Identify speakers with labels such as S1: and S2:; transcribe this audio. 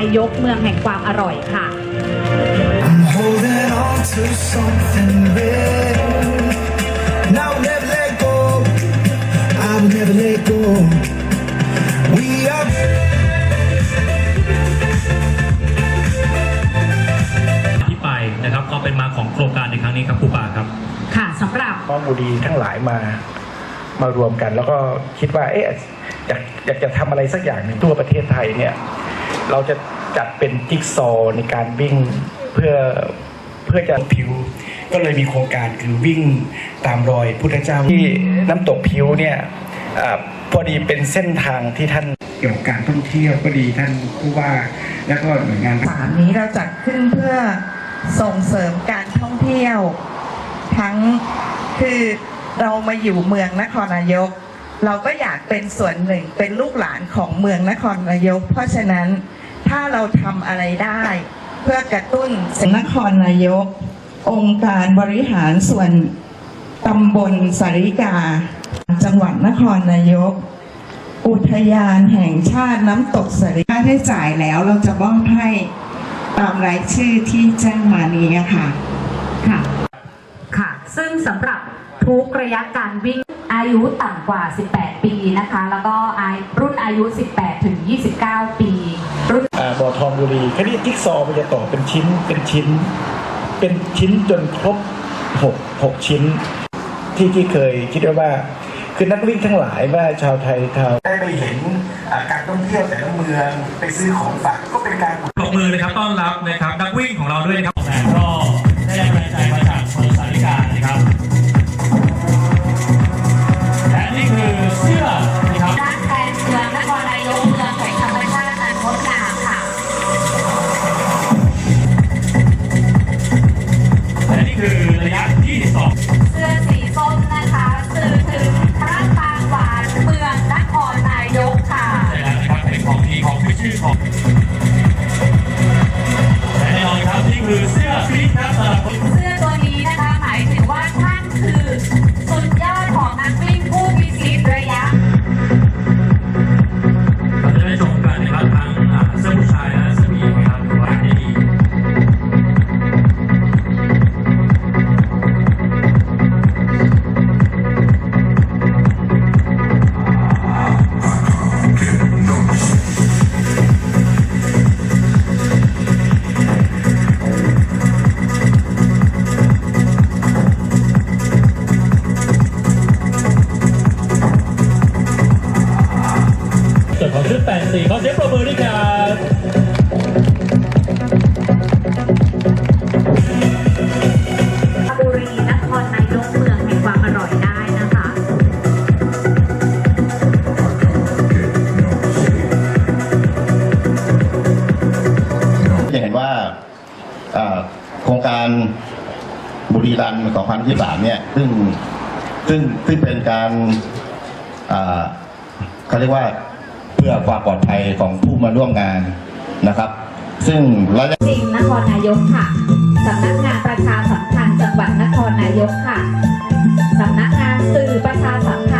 S1: ายกเมืองแห่งความอร่อยค่ะ
S2: I'm holding on to something real. Now I'll never let go. I will never let go. We are.
S3: ที่ไปนะครับก็เป็นมาของโครงการในครั้งนี้ครับครูปาครับ
S1: ค่ะสำหรับ
S4: น้องบุรีทั้งหลายมามารวมกัน แล้วก็คิดว่าเอ๊ะอยากอยากจะทำอะไรสักอย่างหนึ่งทั่วประเทศไทยเนี่ย เราจะจัดเป็นจิ๊กซอว์ในการวิ่งเพื่อเพื่อจะผิว ก็เลยมีโครงการคือวิ่งตามรอยพุทธเจ้าที่น้ำตกผิวเนี่ยอาพอดีเป็นเส้นทางที่ท่านเกี่ยวกับการท่องเที่ยวก็ดีท่านผู้ว่า แล้วก็หน่วยงาน
S5: สามนี้เราจัดขึ้นเพื่อส่งเสริมการท่องเที่ยว ทั้งคือเรามาอยู่เมืองนครนายก เราก็อยากเป็นส่วนหนึ่งเป็นลูกหลานของเมืองนครนายก เพราะฉะนั้น ถ้าเราทำอะไรได้ เพื่อกระตุ้นสนครนายก องค์การบริหารส่วนตำบลสาริกา จังหวัดนครนายก อุทยานแห่งชาติน้ำตกสริค่าได้จ่ายแล้วเราจะมอบให้ตามรายชื่อที่แจ้งมานี้ค่ะ
S1: ค่ะ ค่ะ ซึ่งสำหรับทุกระยะการวิ่ง อายุต่ำกว่า 18 ปีนะคะ แล้วก็อายุรุ่นอายุ 18 ถึง 29 ปีรุ่น
S4: อ่าบ่อทองบุรีคราวนี้จิ๊กซอว์มันจะต่อเป็นชิ้นเป็นชิ้น เป็นชิ้นจนครบหกหกชิ้น ที่ที่เคยคิดไว้ว่าคือนักวิ่งทั้งหลายว่าชาวไทยชาวได้ไปเห็นอ่าการท่องเที่ยวแต่ละเมืองไปซื้อของฝากก็เป็นการ
S3: ปรบมือนะครับต้อนรับนะครับ ของดีของขึ้ชื่อของและแน่นอนครับนี่คือเสื้อฟรีครับ สี
S1: ขอ
S3: เสียงปรบมือด้วยครับ
S1: บุรีนครนายกเมืองแห่งความอร่อยได้นะคะ
S6: จะเห็นว่าอ่าโครงการบุรีรันต์2023เนี่ยซึ่งซึ่งซึ่งเป็นการอ่าเขาเรียกว่าเพื่อความปลอดภัยของผู้มาร่วมงานนะครับ ซึ่งระยะ
S1: จริงนครนายกค่ะสำนักงานประชาสัมพันธ์จังหวัดนครนายกค่ะสำนักงานสื่อประชาสัมพันธ์